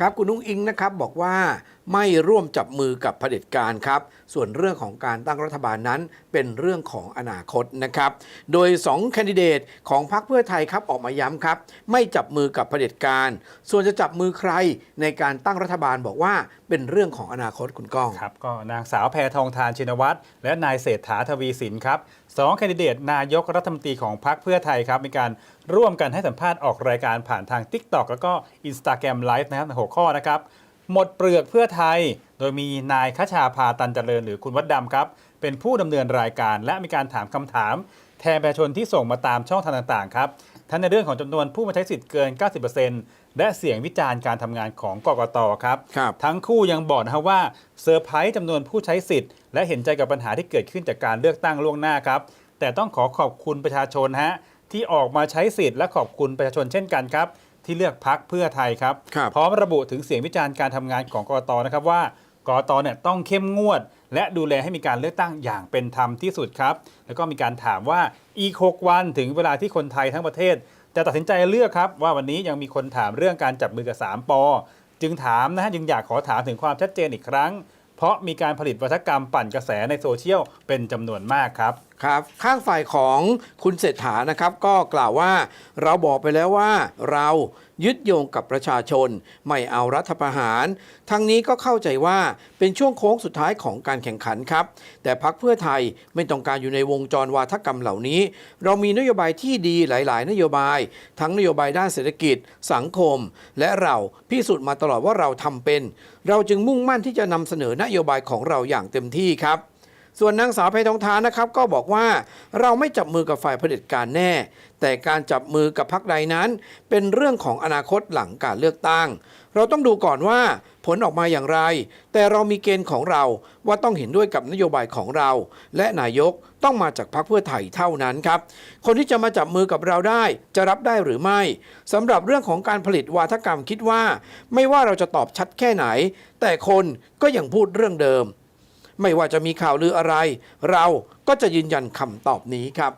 ครับ คุณนุ้งอิงนะครับบอกว่า ไม่ร่วมจับมือกับเผด็จการครับ ส่วนเรื่องของการตั้งรัฐบาลนั้นเป็นเรื่องของอนาคตนะครับ โดย2แคนดิเดตของพรรคเพื่อไทยครับออกมาย้ำครับ ไม่จับมือกับเผด็จการ ส่วนจะจับมือใครในการตั้งรัฐบาลบอกว่าเป็นเรื่องของอนาคตคุณก้องครับก็นางสาวแพทองทานชินวัตรและนายเศรษฐาทวีสินครับสองแคนดิเดตนายกรัฐมนตรีของพรรคเพื่อไทยครับมีการร่วมกันให้สัมภาษณ์ออกรายการผ่านทาง t i k t o k แล้วก็ Instagram Live นะครับหัวข้อนะครับ หมดเปลือกเพื่อไทย โดยมีนายคชาพาตันเจริญหรือคุณวัดดำครับ เป็นผู้ดำเนินรายการ และมีการถามคำถาม แทนประชาชนที่ส่งมาตามช่องทางต่างๆครับทั้งในเรื่องของจำนวนผู้มาใช้สิทธิ์เกิน 90%และเสียงวิจารณ์การทำงานของกกตครับครับทั้งคู่ยังบอกนะครับว่าเซอร์ไพรส์จำนวนผู้ใช้สิทธิ์ และเห็นใจกับปัญหาที่เกิดขึ้นจากการเลือกตั้งล่วงหน้าครับ แต่ต้องขอขอบคุณประชาชนฮะที่ออกมาใช้สิทธิ์และขอบคุณประชาชนเช่นกันครับ ที่เลือกพักเพื่อไทยครับครับ พร้อมระบุถึงเสียงวิจารณ์การทำงานของกรตนะครับว่ากรตเนี่ยต้องเข้มงวด และดูแลให้มีการเลือกตั้งอย่างเป็นธรรมที่สุดครับ แล้วก็มีการถามว่าอีก 6 วันถึงเวลาที่คนไทยทั้งประเทศ จะตัดสินใจเลือกครับ ว่าวันนี้ยังมีคนถามเรื่องการจับมือกับ 3ปอจึงถามนะฮะจึงอยากขอถามถึงความชัดเจนอีกครั้ง เพราะมีการผลิตวัฒกรรมปั่นกระแสในโซเชียลเป็นจำนวนมากครับ ครับข้างฝ่ายของคุณเศรษฐานะครับก็กล่าวว่าเราบอกไปแล้วว่าเรายึดโยงกับประชาชน ไม่เอารัฐประหาร ทั้งนี้ก็เข้าใจว่าเป็นช่วงโค้งสุดท้ายของการแข่งขันครับ แต่พักเพื่อไทยไม่ต้องการอยู่ในวงจรวาทกรรมเหล่านี้ เรามีนโยบายที่ดีหลาย ๆ นโยบาย ทั้งนโยบายด้านเศรษฐกิจ สังคม และเราพิสูจน์มาตลอดว่าเราทำเป็น เราจึงมุ่งมั่นที่จะนำเสนอนโยบายของเราอย่างเต็มที่ครับ ส่วนนางสาวไพทองทานนะครับก็บอกว่าเราไม่จับมือกับฝ่ายเผด็จการแน่ แต่การจับมือกับพรรคใดนั้น เป็นเรื่องของอนาคตหลังการเลือกตั้ง เราต้องดูก่อนว่าผลออกมาอย่างไร แต่เรามีเกณฑ์ของเราว่าต้องเห็นด้วยกับนโยบายของเรา และนายกต้องมาจากพรรคเพื่อไทยเท่านั้นครับ คนที่จะมาจับมือกับเราได้จะรับได้หรือไม่สำหรับเรื่องของการผลิตวาทกรรมคิดว่า ไม่ว่าเราจะตอบชัดแค่ไหน แต่คนก็ยังพูดเรื่องเดิม ไม่ว่าจะมีข่าวลืออะไร เราก็จะยืนยันคำตอบนี้ครับ